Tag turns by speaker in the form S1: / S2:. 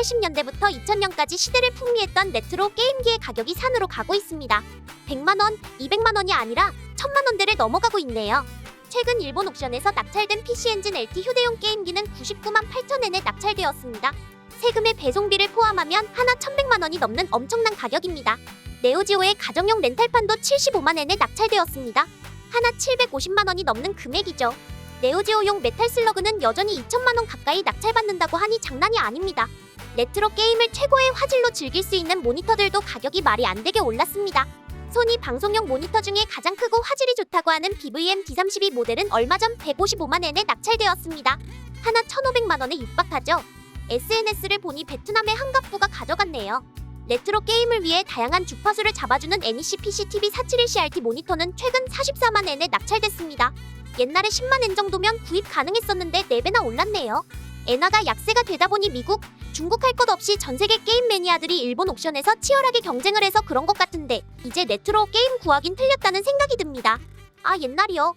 S1: 1980년대부터 2000년까지 시대를 풍미했던 레트로 게임기의 가격이 산으로 가고 있습니다. 100만 원, 200만 원이 아니라 1000만 원대를 넘어가고 있네요. 최근 일본 옥션에서 낙찰된 PC 엔진 LT 휴대용 게임기는 99만 8천엔에 낙찰되었습니다. 세금의 배송비를 포함하면 하나 1100만 원이 넘는 엄청난 가격입니다. 네오지오의 가정용 렌탈판도 75만 엔에 낙찰되었습니다. 하나 750만 원이 넘는 금액이죠. 네오지오용 메탈 슬러그는 여전히 2천만 원 가까이 낙찰받는다고 하니 장난이 아닙니다. 레트로 게임을 최고의 화질로 즐길 수 있는 모니터들도 가격이 말이 안 되게 올랐습니다. 소니 방송용 모니터 중에 가장 크고 화질이 좋다고 하는 BVM D32 모델은 얼마 전 155만 엔에 낙찰되었습니다. 하나 1,500만 원에 육박하죠. SNS를 보니 베트남의 한갑부가 가져갔네요. 레트로 게임을 위해 다양한 주파수를 잡아주는 NEC PC TV 471CRT 모니터는 최근 44만 엔에 낙찰됐습니다. 옛날에 10만 엔 정도면 구입 가능했었는데 4배나 올랐네요. 엔화가 약세가 되다 보니 미국, 중국 할 것 없이 전 세계 게임 매니아들이 일본 옥션에서 치열하게 경쟁을 해서 그런 것 같은데 이제 레트로 게임 구하긴 틀렸다는 생각이 듭니다. 아 옛날이요.